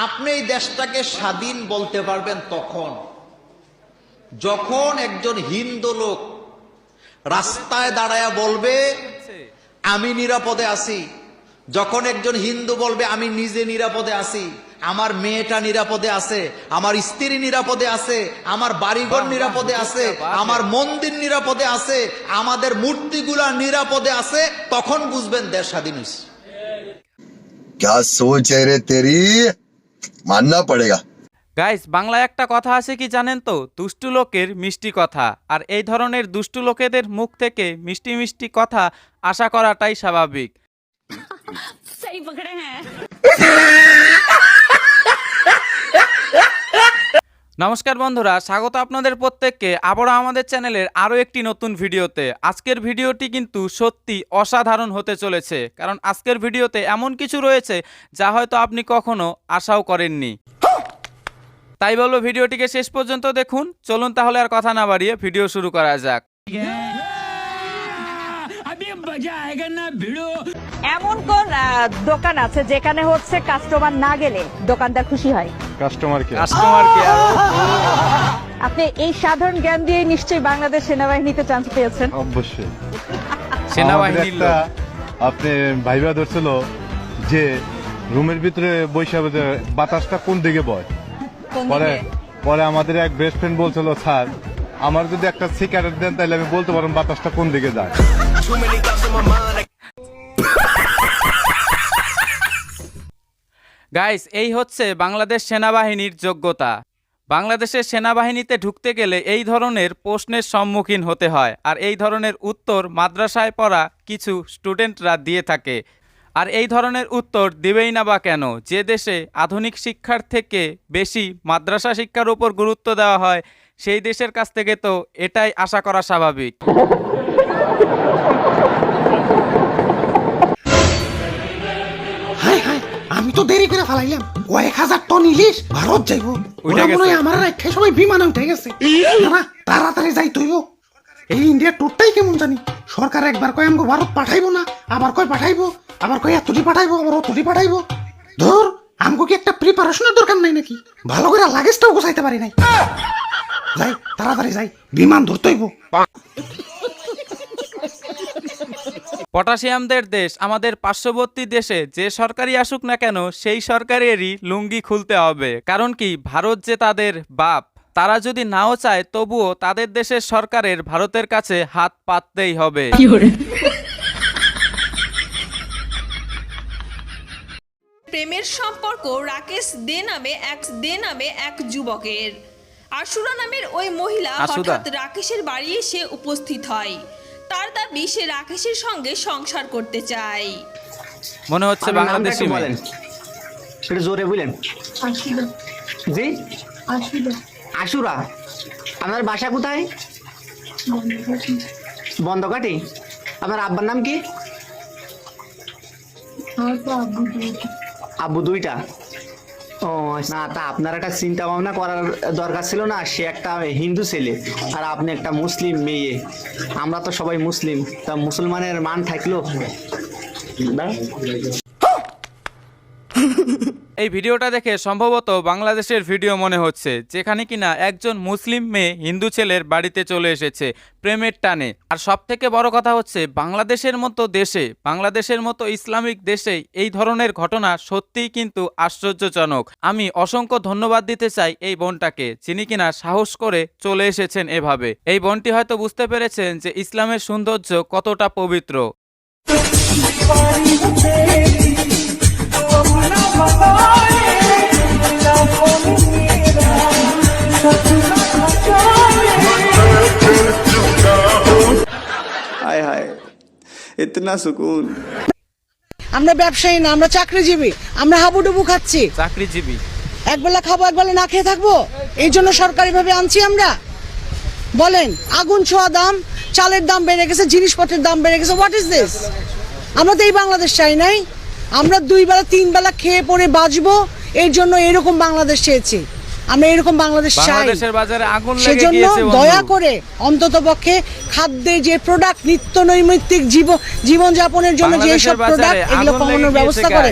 আপনি এই দেশটাকে স্বাধীন বলতে পারবেন তখন যখন একজন হিন্দু লোক রাস্তায় দাঁড়ায়া বলবে আমি নিরাপদে আছি যখন একজন হিন্দু বলবে আমি নিজে নিরাপদে আছি আমার মেয়েটা নিরাপদে আছে আমার স্ত্রী নিরাপদে আছে আমার বাড়িঘর নিরাপদে আছে আমার মন্দির নিরাপদে আছে আমাদের মূর্তিগুলা নিরাপদে আছে তখন বুঝবেন দেশ স্বাধীন হয়েছে क्या सोच है रे तेरी মাননা পড়েগা গাইস বাংলায় একটা কথা আছে কি জানেন তো? দুষ্টু লোকের মিষ্টি কথা। আর এই ধরনের দুষ্টু লোকেদের মুখ থেকে মিষ্টি মিষ্টি কথা আশা করাটাই স্বাভাবিক। নমস্কার বন্ধুরা স্বাগত আপনাদের প্রত্যেককে। আবারও আমাদের চ্যানেলের আরও একটি নতুন ভিডিওতে। আজকের ভিডিওটি কিন্তু সত্যি অসাধারণ হতে চলেছে কারণ আজকের ভিডিওতে এমন কিছু রয়েছে যা হয়তো আপনি কখনো আশাও করেননি। তাই বলব ভিডিওটিকে শেষ পর্যন্ত দেখুন। চলুন তাহলে আর কথা না বাড়িয়ে ভিডিও শুরু করা যাক। এমন কোন দোকান আছে যেখানে হচ্ছে কাস্টমার না গেলে দোকানদার খুশি হয়? কাস্টমারকে কাস্টমারকে আপনি এই সাধারণ জ্ঞান দিয়ে নিশ্চয়ই বাংলাদেশ সেনাবাহিনীতে চান্স পেয়েছেন। অবশ্যই। সেনাবাহিনীর একটা আপনি ভাইবা ধরছিল যে রুমের ভিতরে বৈশা বাতাসটা কোন দিকে বয়? পরে পরে আমাদের এক বেস্ট ফ্রেন্ড বলছিল স্যার আমার যদি একটা সিগারেট দেন তাহলে আমি বলতে পারব বাতাসটা কোন দিকে যায়? গাইস এই হচ্ছে বাংলাদেশ সেনাবাহিনীর যোগ্যতা। বাংলাদেশের সেনাবাহিনীতে ঢুকতে গেলে এই ধরনের প্রশ্নের সম্মুখীন হতে হয়, আর এই ধরনের উত্তর মাদ্রাসায় পড়া কিছু স্টুডেন্টরা দিয়ে থাকে। আর এই ধরনের উত্তর দিবেই না বা কেন, যে দেশে আধুনিক শিক্ষার থেকে বেশি মাদ্রাসা শিক্ষার উপর গুরুত্ব দেওয়া হয়, সেই দেশের কাছ থেকে তো এটাই আশা করা স্বাভাবিক। দেরি করে ফেলাইলাম। হাজার টন ইলিশ ভারত যাইব। ওরা মনে হয় আমার রেখে সবাই বিমানে উঠে গেছে। না, তাড়াতাড়ি যাই তুইব এই ইন্ডিয়ার টুরটাই কেমন জানি। সরকার একবার কয় আমাকে ভারত পাঠাইবো না আবার কয় পাঠাইবো আবার কয় এতটি পাঠাইবো আবার অতটি পাঠাইবো। ধর আমাকে কি একটা প্রিপারেশনের দরকার নাই নাকি? ভালো করে লাগেজটাও গোছাইতে পারি নাই। যাই তাড়াতাড়ি যাই। বিমান ধরতেইব পটাশিয়ামদের দেশ আমাদের পার্শ্ববর্তী দেশে যে সরকারি আসুক না কেন সেই সরকারেরই লুঙ্গি খুলতে হবে। কারণ কি ভারত যে তাদের বাপ তারা যদি নাও চায় তবুও তাদের দেশের সরকারের ভারতের কাছে হাত পাততেই হবে। প্রেমের সম্পর্ক রাকেশ দে নামে এক দে নামে এক যুবকের। আশুরা নামের ওই মহিলা হঠাৎ রাকেশের বাড়ি এসে উপস্থিত হয়। দাবি সে রাকেশের সঙ্গে সংসার করতে চায়। মনে হচ্ছে আপনার নামটা বাংলাদেশি একটু মেয়ে। বলেন। একটু জোরে বলেন। জি? আশুরা। আপনার বাসা কোথায়? বন্ধকাটি আপনার আব্বার নাম কি? আব্বু দুইটা। ও, না, তা আপনার একটা চিন্তা ভাবনা করার দরকার ছিল না, সে একটা হিন্দু ছেলে আর আপনি একটা মুসলিম মেয়ে। আমরা তো সবাই মুসলিম, তা মুসলমানের মান থাকল? না। এই ভিডিওটা দেখে সম্ভবত বাংলাদেশের ভিডিও মনে হচ্ছে, যেখানে কিনা একজন মুসলিম মেয়ে হিন্দু ছেলের বাড়িতে চলে এসেছে প্রেমের টানে। আর সব থেকে বড় কথা হচ্ছে, বাংলাদেশের মতো দেশে, বাংলাদেশের মতো ইসলামিক দেশে এই ধরনের ঘটনা সত্যিই কিন্তু আশ্চর্যজনক। আমি অসংখ্য ধন্যবাদ দিতে চাই এই বোনটাকে, যিনি কিনা সাহস করে চলে এসেছেন এভাবে। এই বোনটি হয়তো বুঝতে পেরেছেন যে ইসলামের সৌন্দর্য কতটা পবিত্র। হায় হায় ইতনা সুকুন। আমরা ব্যবসায়ী না আমরা চাকরিজীবী আমরা হাবুডুবু খাচ্ছি। চাকরিজীবী। একবেলা খাব একবেলা না খেয়ে থাকব? এই জন্য সরকারিভাবে আনছি আমরা। বলেন আগুন ছোঁয়া দাম চালের দাম বেড়ে গেছে জিনিসপত্রের দাম বেড়ে গেছে হোয়াট ইজ দিস আমরা তো এই বাংলাদেশ চাই নাই। আমরা দুই বেলা তিন বেলা খেয়ে পরে বাঁচবো এর জন্য এরকম বাংলাদেশ চেয়েছি। আমরা এরকম বাংলাদেশ চাই। সেজন্য দয়া করে অন্তত পক্ষে খাদ্যে যে প্রোডাক্ট নিত্য নৈমিত্তিক জীব জীবনযাপনের জন্য যে সব প্রোডাক্ট এগুলো কমানোর ব্যবস্থা করে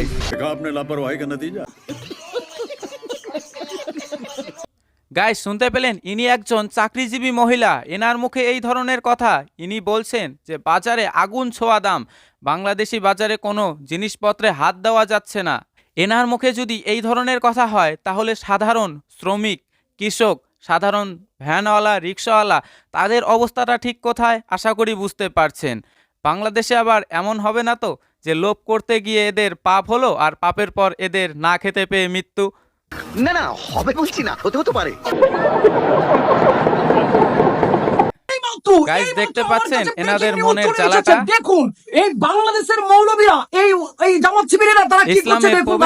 গাই শুনতে পেলেন? ইনি একজন চাকরিজীবী মহিলা। এনার মুখে এই ধরনের কথা। ইনি বলছেন যে বাজারে আগুন ছোঁয়া দাম। বাংলাদেশি বাজারে কোনো জিনিসপত্রে হাত দেওয়া যাচ্ছে না। এনার মুখে যদি এই ধরনের কথা হয়, তাহলে সাধারণ শ্রমিক, কৃষক, সাধারণ ভ্যানওয়ালা রিক্সাওয়ালা তাদের অবস্থাটা ঠিক কোথায় আশা করি বুঝতে পারছেন। বাংলাদেশে আবার এমন হবে না তো যে লোভ করতে গিয়ে এদের পাপ হলো আর পাপের পর এদের না খেতে পেয়ে মৃত্যু? না না, হবে বলছি না হতে হতে পারে। গাইস দেখতে পাচ্ছেন এনাদের মনের জ্বালাটা দেখুন এই বাংলাদেশের মৌলবীরা এই এই জামাত শিবিরেরা তারা কি করছে দেখুন।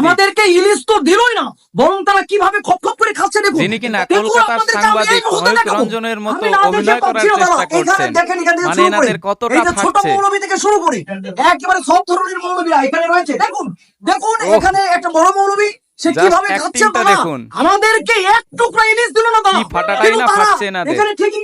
আমাদেরকে ইলিশ তো দিলই না বরং তারা কীভাবে খপ খপ করে খাচ্ছে দেখুন। যিনি কিনা কলকাতার সাংবাদিক। রঞ্জনের মতো না অভিনয় করার চেষ্টা করছেন। মানে এনাদের কতটা ছোট মৌলবী থেকে শুরু করে একেবারে সব ধরনের মৌলবীরা এখানে রয়েছে। দেখুন দেখুন এখানে একটা বড় মৌলবী সে কীভাবে খাচ্ছে। আমাদেরকে এক টুকরা ইলিশ দিল না ফাটাটাই না ফাটছে এনাদের। এখানে ঠিকই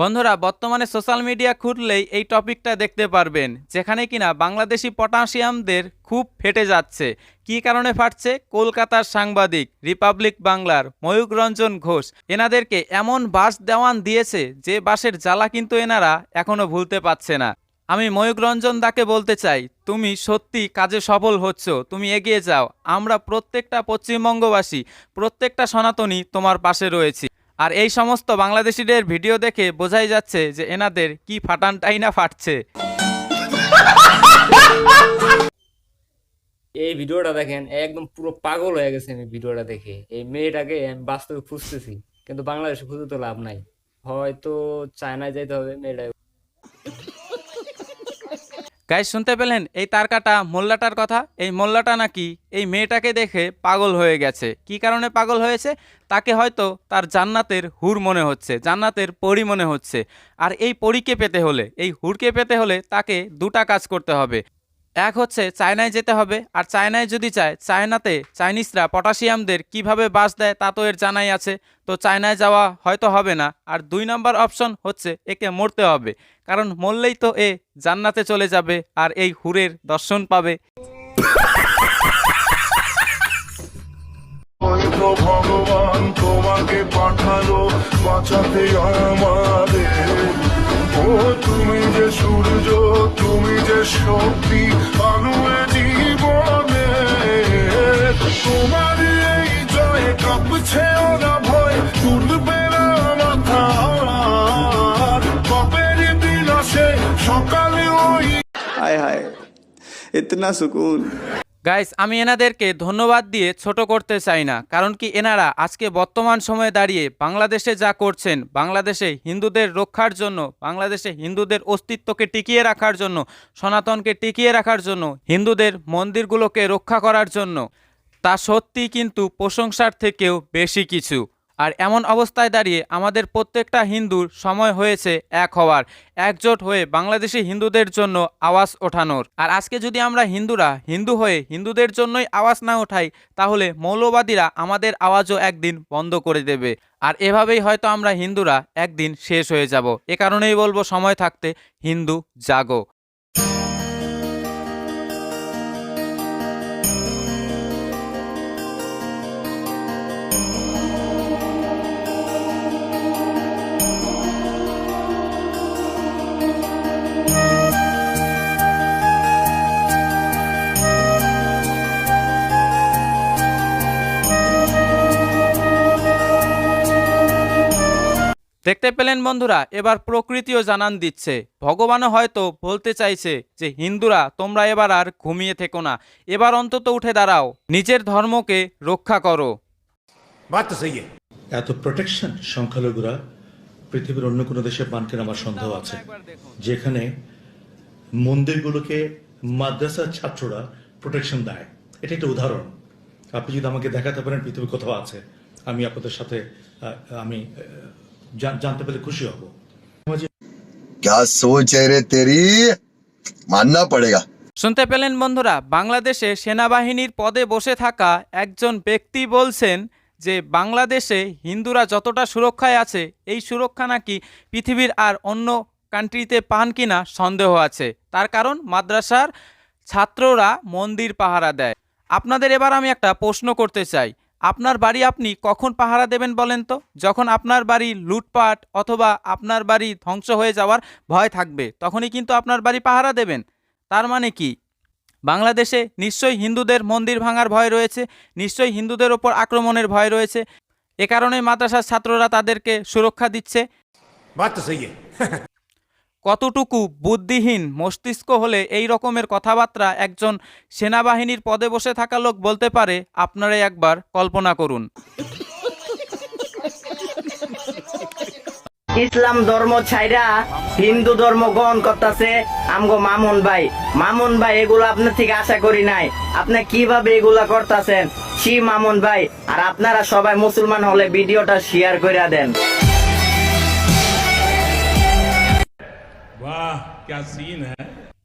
বন্ধুরা, বর্তমানে সোশ্যাল মিডিয়া খুললেই এই টপিকটা দেখতে পারবেন, যেখানে কিনা বাংলাদেশি পটাশিয়ামদের খুব ফেটে যাচ্ছে। কি কারণে ফাটছে? কলকাতার সাংবাদিক রিপাবলিক বাংলার ময়ূক রঞ্জন ঘোষ এনাদেরকে এমন বাস দেওয়ান দিয়েছে যে বাসের জ্বালা কিন্তু এনারা এখনও ভুলতে পারছে না। আমি ময়ূক রঞ্জন দাকে বলতে চাই, তুমি সত্যি কাজে সফল হচ্ছ, তুমি এগিয়ে যাও। আমরা প্রত্যেকটা পশ্চিমবঙ্গবাসী, প্রত্যেকটা সনাতনী তোমার পাশে রয়েছি। আর এই সমস্ত বাংলাদেশিদের ভিডিও দেখে বোঝাই যাচ্ছে যে এনাদের কি ফাটানটাই না ফাটছে। এই ভিডিওটা দেখেন, একদম পুরো পাগল হয়ে গেছে আমি ভিডিওটা দেখে। এই মেয়েটাকে আমি বাস্তবে খুঁজতেছি, কিন্তু বাংলাদেশে খুঁজে তো লাভ নাই। হয়তো চায়নায় যাইতে হবে মেয়েটা গাইজ শুনতে পেলেন? এই তারকাটা মোল্লাটার কথা? এই মোল্লাটা নাকি এই মেয়েটাকে দেখে পাগল হয়ে গেছে। কি কারণে পাগল হয়েছে? তাকে হয়তো তার জান্নাতের হুর মনে হচ্ছে, জান্নাতের পরি মনে হচ্ছে। আর এই পরীকে পেতে হলে, এই হুরকে পেতে হলে তাকে দুটা কাজ করতে হবে। এক হচ্ছে চায়নায় যেতে হবে, আর চায়নায় যদি চায় চায়নাতে চাইনিজরা পটাশিয়ামদের কীভাবে বাস দেয় তা তো এর জানাই আছে। তো চায়নায় যাওয়া হয়তো হবে না। আর দুই নম্বর অপশন হচ্ছে একে মরতে হবে, কারণ মরলেই তো এ জান্নাতে চলে যাবে আর এই হুরের দর্শন পাবে। ভগবান তোমাকে পাঠালো, বাঁচাতে আমাদের ও তুমি যে সূর্য, তুমি যে শক্তি আনুয়ে জীবনে। তোমার এই জয়ে কাঁপছে ওরা ভয় তুলবে না মাথার কবের দিন আসে সকালে ওই হায় হায় ইতনা সুকুন। গাইস আমি এনাদেরকে ধন্যবাদ দিয়ে ছোট করতে চাই না, কারণ কি এনারা আজকে বর্তমান সময়ে দাঁড়িয়ে বাংলাদেশে যা করছেন, বাংলাদেশে হিন্দুদের রক্ষার জন্য, বাংলাদেশে হিন্দুদের অস্তিত্বকে টিকিয়ে রাখার জন্য, সনাতনকে টিকিয়ে রাখার জন্য, হিন্দুদের মন্দিরগুলোকে রক্ষা করার জন্য, তা সত্যি কিন্তু প্রশংসার থেকেও বেশি কিছু। আর এমন অবস্থায় দাঁড়িয়ে আমাদের প্রত্যেকটা হিন্দুর সময় হয়েছে এক হওয়ার, একজোট হয়ে বাংলাদেশি হিন্দুদের জন্য আওয়াজ ওঠানোর। আর আজকে যদি আমরা হিন্দুরা হিন্দু হয়ে হিন্দুদের জন্যই আওয়াজ না ওঠাই তাহলে মৌলবাদীরা আমাদের আওয়াজও একদিন বন্ধ করে দেবে। আর এভাবেই হয়তো আমরা হিন্দুরা একদিন শেষ হয়ে যাব। এ কারণেই বলব সময় থাকতে হিন্দু জাগো। দেখতে পেলেন বন্ধুরা এবার প্রকৃতিও জানান দিচ্ছে। ভগবানও হয়তো বলতে চাইছে যে হিন্দুরা তোমরা এবার আর ঘুমিয়ে থেকো না। এবার অন্তত উঠে দাঁড়াও। নিজের ধর্মকে রক্ষা করো। এত প্রোটেকশন সংখ্যালঘুরা পৃথিবীর অন্য কোনো দেশে পান কিনা আমার সন্দেহ আছে। যেখানে মন্দিরগুলোকে মাদ্রাসার ছাত্ররা প্রোটেকশন দেয়। এটা একটা উদাহরণ। আপনি যদি আমাকে দেখাতে পারেন পৃথিবী কোথাও আছে আমি আপনাদের সাথে আমি জানতে পেরে খুশি হব क्या सोच है रे तेरी मानना पड़ेगा শুনতে পেলেন বন্ধুরা বাংলাদেশে সেনাবাহিনীর পদে বসে থাকা একজন ব্যক্তি বলছেন যে বাংলাদেশে হিন্দুরা যতটা সুরক্ষায় আছে এই সুরক্ষা নাকি পৃথিবীর আর অন্য কান্ট্রিতে পান কিনা সন্দেহ আছে তার কারণ মাদ্রাসার ছাত্ররা মন্দির পাহারা দেয় আপনাদের এবার আমি একটা প্রশ্ন করতে চাই আপনার বাড়ি আপনি কখন পাহারা দেবেন বলেন তো? যখন আপনার বাড়ি লুটপাট অথবা আপনার বাড়ি ধ্বংস হয়ে যাওয়ার ভয় থাকবে, তখনই কিন্তু আপনার বাড়ি পাহারা দেবেন। তার মানে কি? বাংলাদেশে নিশ্চয়ই হিন্দুদের মন্দির ভাঙার ভয় রয়েছে, নিশ্চয়ই হিন্দুদের ওপর আক্রমণের ভয় রয়েছে। এ কারণেই মাদ্রাসার ছাত্ররা তাদেরকে সুরক্ষা দিচ্ছে। কতটুকু বুদ্ধিহীন মস্তিষ্ক হলে এই রকমের কথাবার্তা একজন সেনাবাহিনীর পদে বসে থাকা লোক বলতে পারে, আপনারাই একবার কল্পনা করুন। ইসলাম ধর্ম ছাইরা হিন্দু ধর্ম গ্রহণ করতেছে আমগো মামুন ভাই। মামুন ভাই, এগুলো আপনার থেকে আশা করি নাই। আপনি কীভাবে এগুলা করতেছেন? সি মামুন ভাই, আর আপনারা সবাই মুসলমান হলে ভিডিওটা শেয়ার করে দেন। বাহ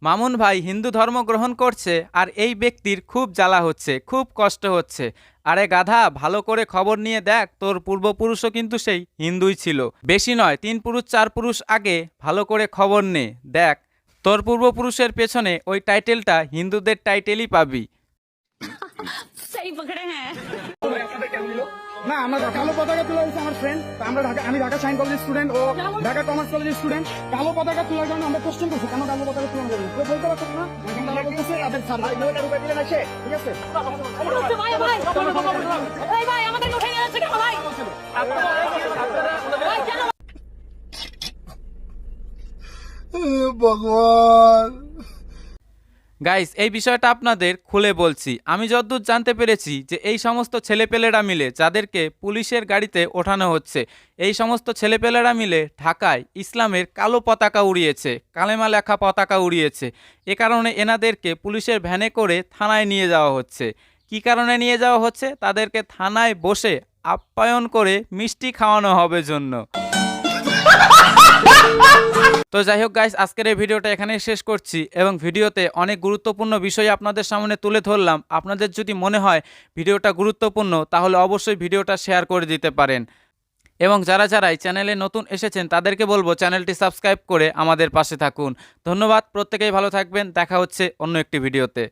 মামুন ভাই হিন্দু ধর্ম গ্রহণ করছে আর এই ব্যক্তির খুব জ্বালা হচ্ছে খুব কষ্ট হচ্ছে। আরে গাধা ভালো করে খবর নিয়ে দেখ তোর পূর্বপুরুষও কিন্তু সেই হিন্দুই ছিল। বেশি নয় তিন পুরুষ চার পুরুষ আগে ভালো করে খবর নে দেখ তোর পূর্বপুরুষের পেছনে ওই টাইটেলটা হিন্দুদের টাইটেলই পাবি। না আমরা কালো পতাকা তুলে হচ্ছে আমার ফ্রেন্ড আমরা ঢাকা আমি ঢাকা সাইন কলেজের স্টুডেন্ট ও ঢাকা কমার্স কলেজের স্টুডেন্ট কালো পতাকা তোলার জন্য আমরা কোশ্চেন করছি কেন কালো পতাকা তোলা যাবে কেউ বলতে পারছ না এখন গাইস এই বিষয়টা আপনাদের খুলে বলছি। আমি যতদূর জানতে পেরেছি যে এই সমস্ত ছেলেপেলেরা মিলে যাদেরকে পুলিশের গাড়িতে ওঠানো হচ্ছে, এই সমস্ত ছেলেপেলেরা মিলে ঢাকায় ইসলামের কালো পতাকা উড়িয়েছে, কালেমা লেখা পতাকা উড়িয়েছে। এ কারণে এনাদেরকে পুলিশের ভ্যানে করে থানায় নিয়ে যাওয়া হচ্ছে। কি কারণে নিয়ে যাওয়া হচ্ছে? তাদেরকে থানায় বসে আপ্যায়ন করে মিষ্টি খাওয়ানো হবে জন্য। তো যাই হোক গাইস আজকের এই ভিডিওটা এখানেই শেষ করছি এবং ভিডিওতে অনেক গুরুত্বপূর্ণ বিষয় আপনাদের সামনে তুলে ধরলাম। আপনাদের যদি মনে হয় ভিডিওটা গুরুত্বপূর্ণ, তাহলে অবশ্যই ভিডিওটা শেয়ার করে দিতে পারেন। এবং যারা যারা এই চ্যানেলে নতুন এসেছেন, তাদেরকে বলব চ্যানেলটি সাবস্ক্রাইব করে আমাদের পাশে থাকুন। ধন্যবাদ, প্রত্যেকেই ভালো থাকবেন। দেখা হচ্ছে অন্য একটি ভিডিওতে।